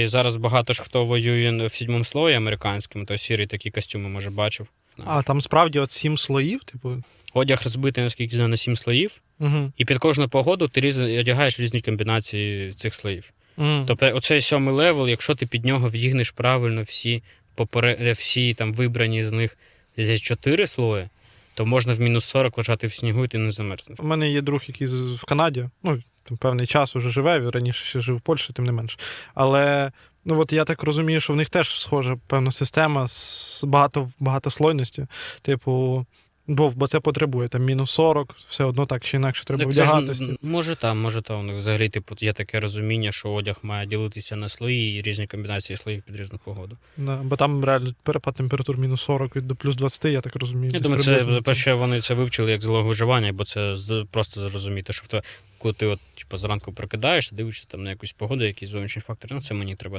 І зараз багато ж хто воює в сідьмому слої американському, то сірий такі костюми, може, бачив. А там справді от сім слоїв, типу. Одяг розбитий, наскільки знаю, на сім слоїв, Угу. і під кожну погоду ти різ... одягаєш різні комбінації цих слоїв. Угу. Тобто, оцей сьомий левел, якщо ти під нього вдігнеш правильно всі попере... е, всі там вибрані з них зі чотири слої, то можна в мінус 40 лежати в снігу і ти не замерзнеш. У мене є друг, який в Канаді. Ну, там певний час уже живе, раніше ще жив в Польщі, тим не менш. Але ну от я так розумію, що в них теж схожа певна система з багато, багатослойності. Типу, бо, бо це потребує там мінус 40, все одно так чи інакше треба Так це ж, може там, може там. У них взагалі, типу, є таке розуміння, що одяг має ділитися на слої і різні комбінації слоїв під різну погоду. Да, бо там реально перепад температур мінус 40 від до плюс 20, я так розумію. Я думаю, це перше вони це вивчили як залог виживання, бо це просто зрозуміти, що в коли ти от, типу, зранку прокидаєшся, дивишся там на якусь погоду, якісь зовнішні фактори, ну це мені треба